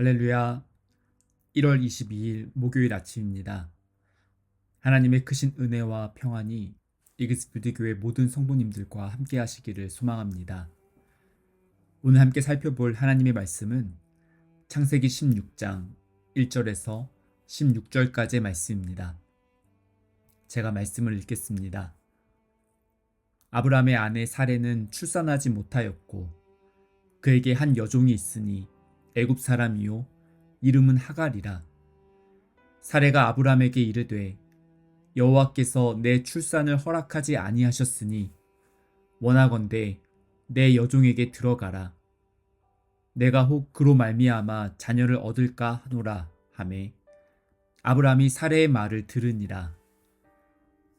할렐루야. 1월 22일 목요일 아침입니다. 하나님의 크신 은혜와 평안이 이그스필드 교회 모든 성도님들과 함께 하시기를 소망합니다. 오늘 함께 살펴볼 하나님의 말씀은 창세기 16장 1절에서 16절까지의 말씀입니다. 제가 말씀을 읽겠습니다. 아브라함의 아내 사레는 출산하지 못하였고 그에게 한 여종이 있으니 애굽 사람이요. 이름은 하갈이라. 사레가 아브라함에게 이르되 여호와께서 내 출산을 허락하지 아니하셨으니 원하건대 내 여종에게 들어가라. 내가 혹 그로 말미암아 자녀를 얻을까 하노라 하매 아브라함이 사레의 말을 들으니라.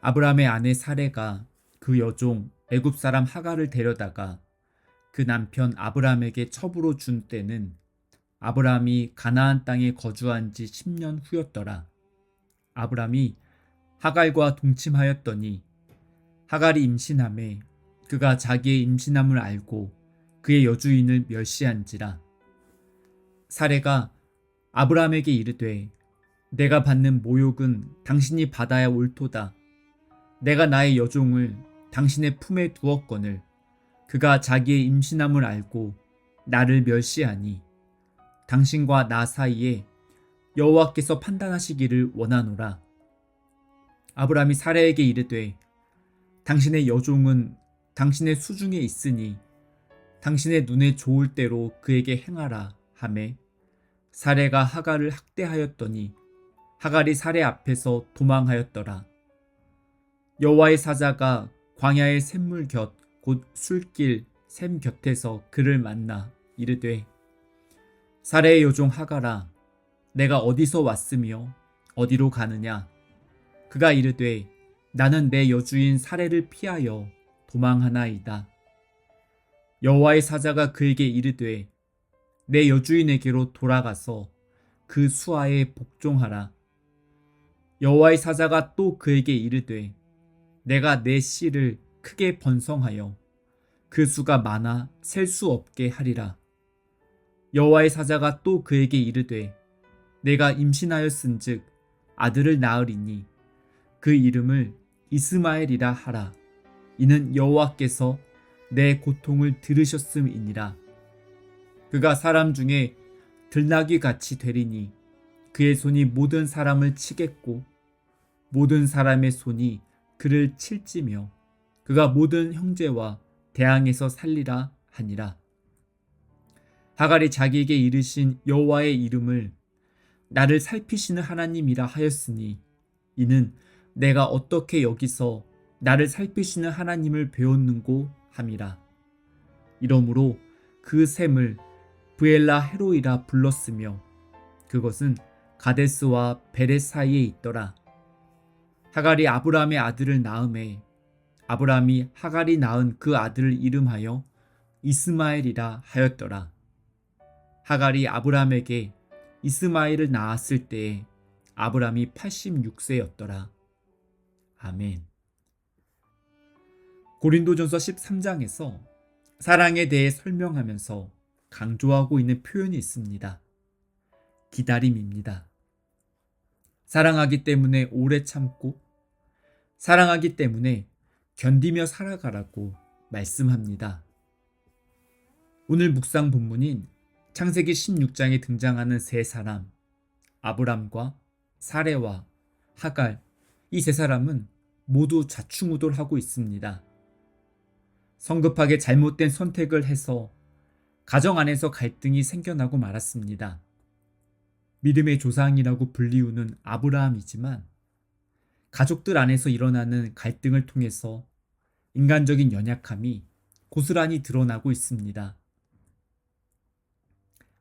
아브라함의 아내 사레가 그 여종 애굽 사람 하갈을 데려다가 그 남편 아브라함에게 첩으로 준 때는 아브라함이 가나안 땅에 거주한 지 10년 후였더라. 아브라함이 하갈과 동침하였더니 하갈이 임신함에 그가 자기의 임신함을 알고 그의 여주인을 멸시한지라. 사례가 아브라함에게 이르되 내가 받는 모욕은 당신이 받아야 옳도다. 내가 나의 여종을 당신의 품에 두었거늘 그가 자기의 임신함을 알고 나를 멸시하니 당신과 나 사이에 여호와께서 판단하시기를 원하노라. 아브라함이 사례에게 이르되 당신의 여종은 당신의 수중에 있으니 당신의 눈에 좋을 대로 그에게 행하라 하매 사례가 하갈을 학대하였더니 하갈이 사례 앞에서 도망하였더라. 여호와의 사자가 광야의 샘물 곁 곧 술길 샘 곁에서 그를 만나 이르되 사례의 요종 하가라 내가 어디서 왔으며 어디로 가느냐? 그가 이르되 나는 내 여주인 사례를 피하여 도망하나이다. 여호와의 사자가 그에게 이르되 내 여주인에게로 돌아가서 그 수하에 복종하라. 여호와의 사자가 또 그에게 이르되 내가 내 씨를 크게 번성하여 그 수가 많아 셀 수 없게 하리라 여호와의 사자가 또 그에게 이르되 내가 임신하였은즉 아들을 낳으리니 그 이름을 이스마엘이라 하라. 이는 여호와께서 내 고통을 들으셨음이니라. 그가 사람 중에 들나귀 같이 되리니 그의 손이 모든 사람을 치겠고 모든 사람의 손이 그를 칠지며 그가 모든 형제와 대항에서 살리라 하니라 하갈이 자기에게 이르신 여호와의 이름을 나를 살피시는 하나님이라 하였으니 이는 내가 어떻게 여기서 나를 살피시는 하나님을 배웠는고 함이라. 이러므로 그 샘을 브엘라 헤로이라 불렀으며 그것은 가데스와 베레 사이에 있더라. 하갈이 아브라함의 아들을 낳음에 아브라함이 하갈이 낳은 그 아들을 이름하여 이스마엘이라 하였더라. 하갈이 아브라함에게 이스마엘을 낳았을 때에 아브라함이 86세였더라. 아멘. 고린도전서 13장에서 사랑에 대해 설명하면서 강조하고 있는 표현이 있습니다. 기다림입니다. 사랑하기 때문에 오래 참고 사랑하기 때문에 견디며 살아가라고 말씀합니다. 오늘 묵상 본문인 창세기 16장에 등장하는 세 사람, 아브람과 사레와 하갈, 이 세 사람은 모두 좌충우돌하고 있습니다. 성급하게 잘못된 선택을 해서 가정 안에서 갈등이 생겨나고 말았습니다. 믿음의 조상이라고 불리우는 아브라함이지만 가족들 안에서 일어나는 갈등을 통해서 인간적인 연약함이 고스란히 드러나고 있습니다.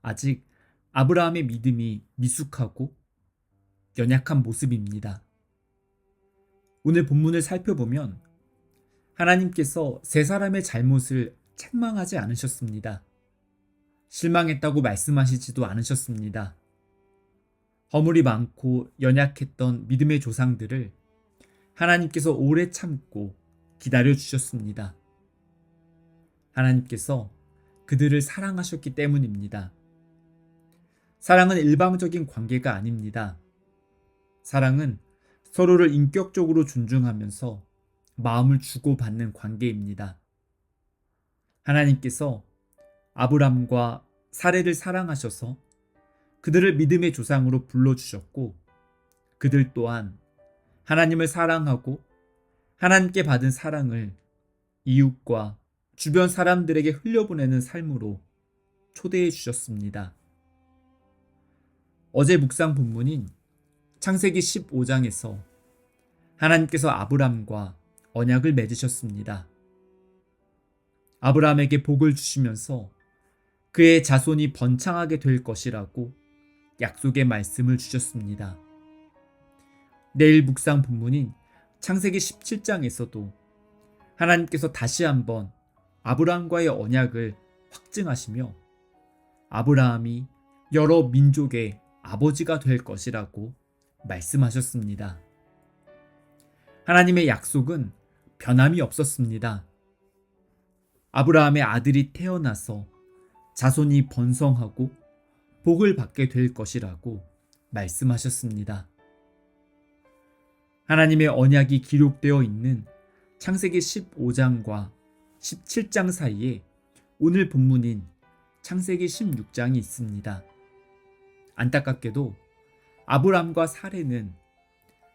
아직 아브라함의 믿음이 미숙하고 연약한 모습입니다. 오늘 본문을 살펴보면 하나님께서 세 사람의 잘못을 책망하지 않으셨습니다. 실망했다고 말씀하시지도 않으셨습니다. 허물이 많고 연약했던 믿음의 조상들을 하나님께서 오래 참고 기다려 주셨습니다. 하나님께서 그들을 사랑하셨기 때문입니다. 사랑은 일방적인 관계가 아닙니다. 사랑은 서로를 인격적으로 존중하면서 마음을 주고받는 관계입니다. 하나님께서 아브람과 사례를 사랑하셔서 그들을 믿음의 조상으로 불러주셨고 그들 또한 하나님을 사랑하고 하나님께 받은 사랑을 이웃과 주변 사람들에게 흘려보내는 삶으로 초대해 주셨습니다. 어제 묵상 본문인 창세기 15장에서 하나님께서 아브람과 언약을 맺으셨습니다. 아브람에게 복을 주시면서 그의 자손이 번창하게 될 것이라고 약속의 말씀을 주셨습니다. 내일 묵상 본문인 창세기 17장에서도 하나님께서 다시 한번 아브라함과의 언약을 확증하시며 아브라함이 여러 민족의 아버지가 될 것이라고 말씀하셨습니다. 하나님의 약속은 변함이 없었습니다. 아브라함의 아들이 태어나서 자손이 번성하고 복을 받게 될 것이라고 말씀하셨습니다. 하나님의 언약이 기록되어 있는 창세기 15장과 17장 사이에 오늘 본문인 창세기 16장이 있습니다. 안타깝게도 아브람과 사례는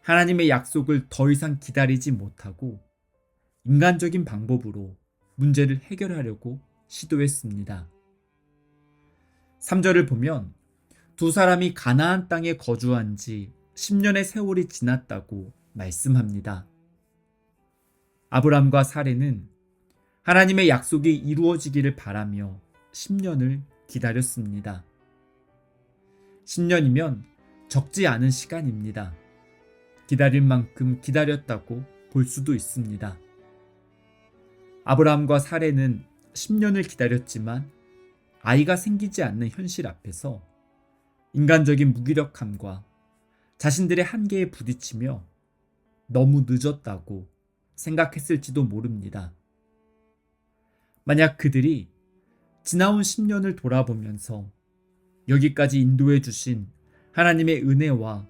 하나님의 약속을 더 이상 기다리지 못하고 인간적인 방법으로 문제를 해결하려고 시도했습니다. 3절을 보면 두 사람이 가나안 땅에 거주한 지 10년의 세월이 지났다고 말씀합니다. 아브람과 사례는 하나님의 약속이 이루어지기를 바라며 10년을 기다렸습니다. 10년이면 적지 않은 시간입니다. 기다릴 만큼 기다렸다고 볼 수도 있습니다. 아브라함과 사례는 10년을 기다렸지만 아이가 생기지 않는 현실 앞에서 인간적인 무기력함과 자신들의 한계에 부딪히며 너무 늦었다고 생각했을지도 모릅니다. 만약 그들이 지나온 10년을 돌아보면서 여기까지 인도해 주신 하나님의 은혜와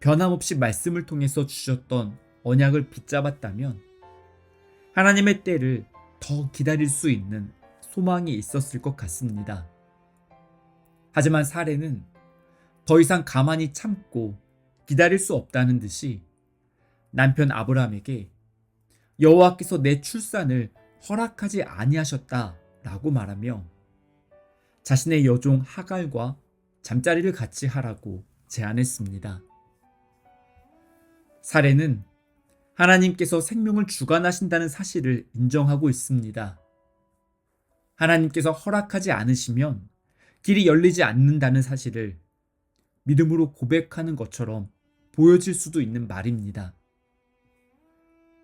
변함없이 말씀을 통해서 주셨던 언약을 붙잡았다면 하나님의 때를 더 기다릴 수 있는 소망이 있었을 것 같습니다. 하지만 사례는 더 이상 가만히 참고 기다릴 수 없다는 듯이 남편 아브라함에게 여호와께서 내 출산을 허락하지 아니하셨다라고 말하며 자신의 여종 하갈과 잠자리를 같이 하라고 제안했습니다. 사례는 하나님께서 생명을 주관하신다는 사실을 인정하고 있습니다. 하나님께서 허락하지 않으시면 길이 열리지 않는다는 사실을 믿음으로 고백하는 것처럼 보여질 수도 있는 말입니다.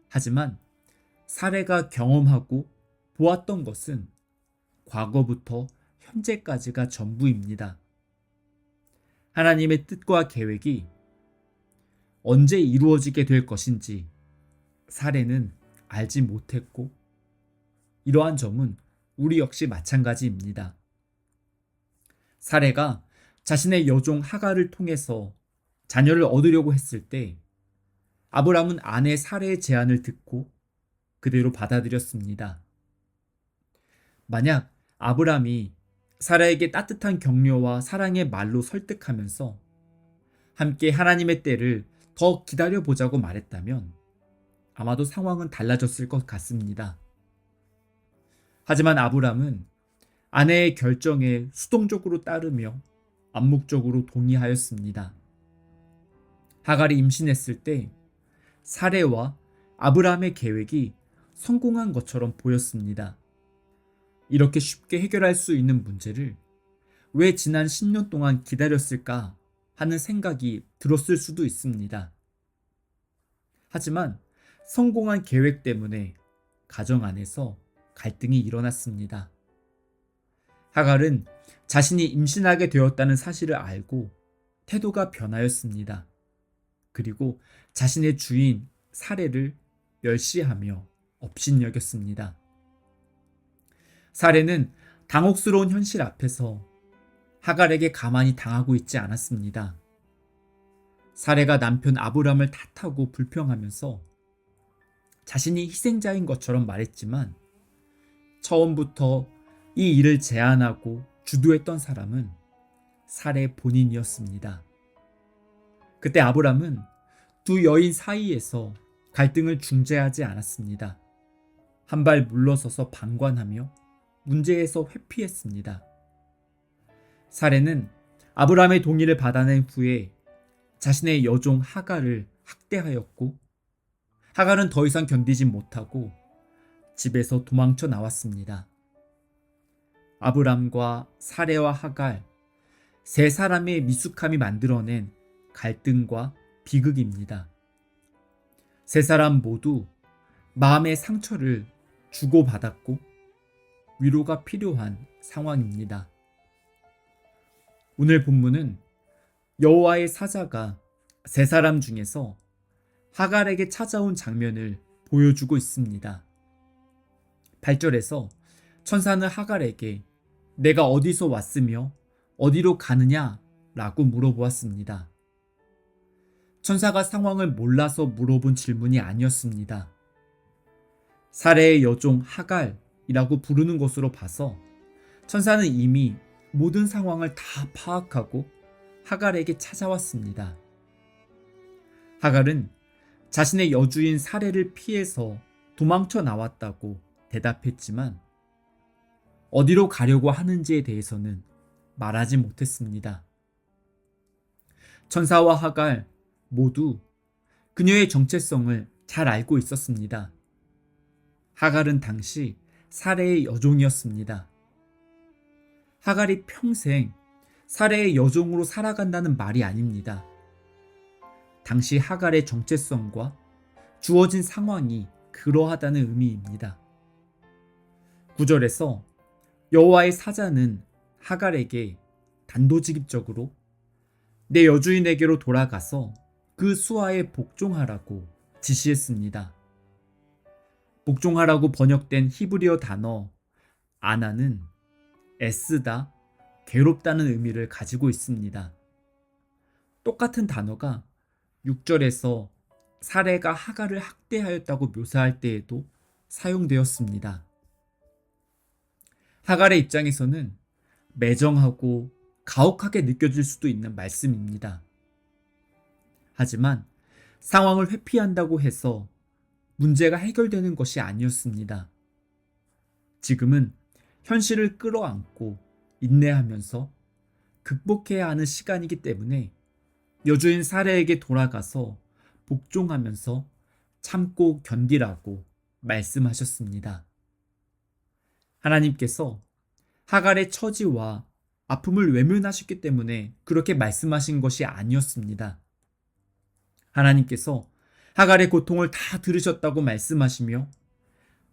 하지만 사례가 경험하고 보았던 것은 과거부터 현재까지가 전부입니다. 하나님의 뜻과 계획이 언제 이루어지게 될 것인지 사례는 알지 못했고 이러한 점은 우리 역시 마찬가지입니다. 사례가 자신의 여종 하가를 통해서 자녀를 얻으려고 했을 때 아브람은 아내 사례의 제안을 듣고 그대로 받아들였습니다. 만약 아브람이 사라에게 따뜻한 격려와 사랑의 말로 설득하면서 함께 하나님의 때를 더 기다려 보자고 말했다면 아마도 상황은 달라졌을 것 같습니다. 하지만 아브람은 아내의 결정에 수동적으로 따르며 암묵적으로 동의하였습니다. 하갈이 임신했을 때 사례와 아브라함의 계획이 성공한 것처럼 보였습니다. 이렇게 쉽게 해결할 수 있는 문제를 왜 지난 10년 동안 기다렸을까 하는 생각이 들었을 수도 있습니다. 하지만 성공한 계획 때문에 가정 안에서 갈등이 일어났습니다. 하갈은 자신이 임신하게 되었다는 사실을 알고 태도가 변하였습니다. 그리고 자신의 주인 사례를 멸시하며 업신여겼습니다. 사례는 당혹스러운 현실 앞에서 하갈에게 가만히 당하고 있지 않았습니다. 사례가 남편 아브람을 탓하고 불평하면서 자신이 희생자인 것처럼 말했지만 처음부터 이 일을 제안하고 주도했던 사람은 사례 본인이었습니다. 그때 아브람은 두 여인 사이에서 갈등을 중재하지 않았습니다. 한 발 물러서서 방관하며 문제에서 회피했습니다. 사례는 아브람의 동의를 받아낸 후에 자신의 여종 하갈을 학대하였고 하갈은 더 이상 견디지 못하고 집에서 도망쳐 나왔습니다. 아브람과 사례와 하갈 세 사람의 미숙함이 만들어낸 갈등과 비극입니다. 세 사람 모두 마음의 상처를 주고받았고 위로가 필요한 상황입니다. 오늘 본문은 여호와의 사자가 세 사람 중에서 하갈에게 찾아온 장면을 보여주고 있습니다. 8절에서 천사는 하갈에게 내가 어디서 왔으며 어디로 가느냐? 라고 물어보았습니다. 천사가 상황을 몰라서 물어본 질문이 아니었습니다. 사례의 여종 하갈 이라고 부르는 것으로 봐서 천사는 이미 모든 상황을 다 파악하고 하갈에게 찾아왔습니다. 하갈은 자신의 여주인 사례를 피해서 도망쳐 나왔다고 대답했지만 어디로 가려고 하는지에 대해서는 말하지 못했습니다. 천사와 하갈 모두 그녀의 정체성을 잘 알고 있었습니다. 하갈은 당시 사례의 여종이었습니다. 하갈이 평생 사례의 여종으로 살아간다는 말이 아닙니다. 당시 하갈의 정체성과 주어진 상황이 그러하다는 의미입니다. 9절에서 여호와의 사자는 하갈에게 단도직입적으로 내 여주인에게로 돌아가서 그 수하에 복종하라고 지시했습니다. 복종하라고 번역된 히브리어 단어 아나는 애쓰다, 괴롭다는 의미를 가지고 있습니다. 똑같은 단어가 6절에서 사례가 하갈을 학대하였다고 묘사할 때에도 사용되었습니다. 하갈의 입장에서는 매정하고 가혹하게 느껴질 수도 있는 말씀입니다. 하지만 상황을 회피한다고 해서 문제가 해결되는 것이 아니었습니다. 지금은 현실을 끌어안고 인내하면서 극복해야 하는 시간이기 때문에 여주인 사례에게 돌아가서 복종하면서 참고 견디라고 말씀하셨습니다. 하나님께서 하갈의 처지와 아픔을 외면하셨기 때문에 그렇게 말씀하신 것이 아니었습니다. 하나님께서 하갈의 고통을 다 들으셨다고 말씀하시며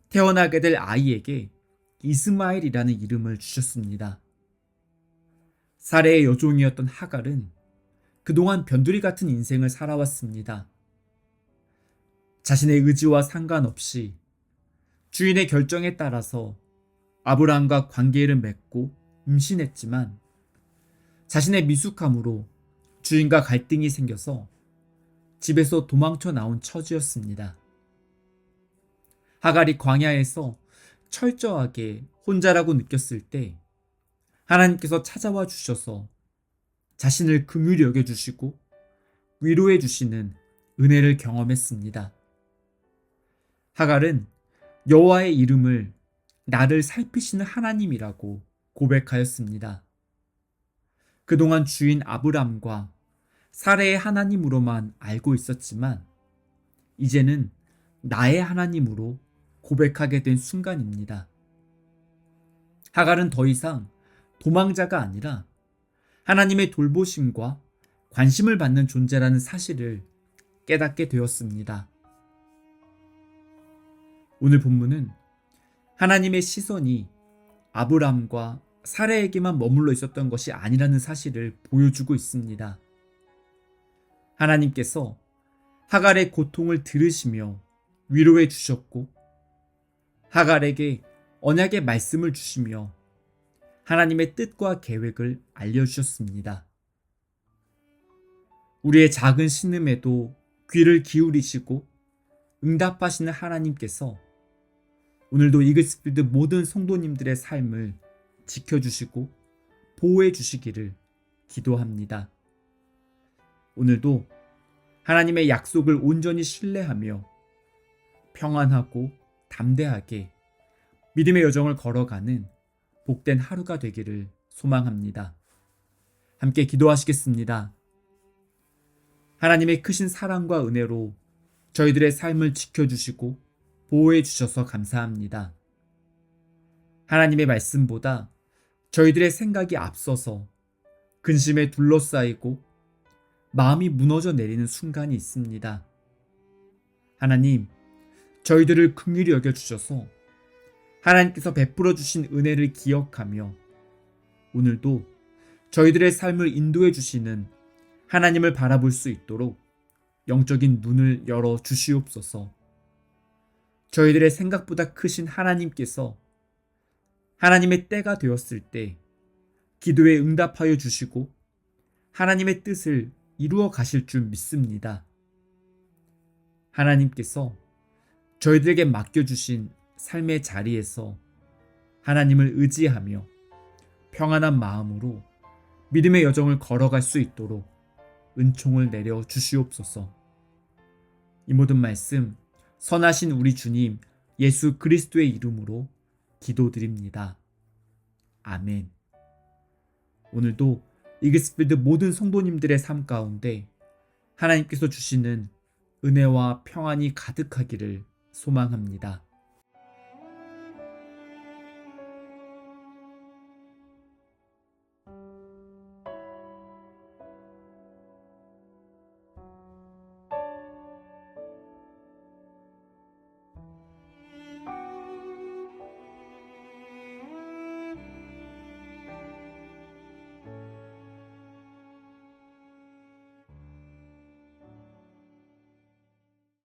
태어나게 될 아이에게 이스마엘이라는 이름을 주셨습니다. 사례의 여종이었던 하갈은 그동안 변두리 같은 인생을 살아왔습니다. 자신의 의지와 상관없이 주인의 결정에 따라서 아브라함과 관계를 맺고 임신했지만 자신의 미숙함으로 주인과 갈등이 생겨서 집에서 도망쳐 나온 처지였습니다. 하갈이 광야에서 철저하게 혼자라고 느꼈을 때 하나님께서 찾아와 주셔서 자신을 긍휼히 여겨 주시고 위로해 주시는 은혜를 경험했습니다. 하갈은 여호와의 이름을 나를 살피시는 하나님이라고 고백하였습니다. 그동안 주인 아브람과 사례의 하나님으로만 알고 있었지만 이제는 나의 하나님으로 고백하게 된 순간입니다. 하갈은 더 이상 도망자가 아니라 하나님의 돌보심과 관심을 받는 존재라는 사실을 깨닫게 되었습니다. 오늘 본문은 하나님의 시선이 아브람과 사례에게만 머물러 있었던 것이 아니라는 사실을 보여주고 있습니다. 하나님께서 하갈의 고통을 들으시며 위로해 주셨고 하갈에게 언약의 말씀을 주시며 하나님의 뜻과 계획을 알려주셨습니다. 우리의 작은 신음에도 귀를 기울이시고 응답하시는 하나님께서 오늘도 이글스필드 모든 성도님들의 삶을 지켜주시고 보호해 주시기를 기도합니다. 오늘도 하나님의 약속을 온전히 신뢰하며 평안하고 담대하게 믿음의 여정을 걸어가는 복된 하루가 되기를 소망합니다. 함께 기도하시겠습니다. 하나님의 크신 사랑과 은혜로 저희들의 삶을 지켜주시고 보호해 주셔서 감사합니다. 하나님의 말씀보다 저희들의 생각이 앞서서 근심에 둘러싸이고 마음이 무너져 내리는 순간이 있습니다. 하나님, 저희들을 긍휼히 여겨 주셔서 하나님께서 베풀어 주신 은혜를 기억하며 오늘도 저희들의 삶을 인도해 주시는 하나님을 바라볼 수 있도록 영적인 눈을 열어 주시옵소서. 저희들의 생각보다 크신 하나님께서 하나님의 때가 되었을 때 기도에 응답하여 주시고 하나님의 뜻을 이루어 가실 줄 믿습니다. 하나님께서 저희들에게 맡겨주신 삶의 자리에서 하나님을 의지하며 평안한 마음으로 믿음의 여정을 걸어갈 수 있도록 은총을 내려 주시옵소서. 이 모든 말씀 선하신 우리 주님 예수 그리스도의 이름으로 기도드립니다. 아멘. 오늘도 이그스필드 모든 성도님들의 삶 가운데 하나님께서 주시는 은혜와 평안이 가득하기를 소망합니다.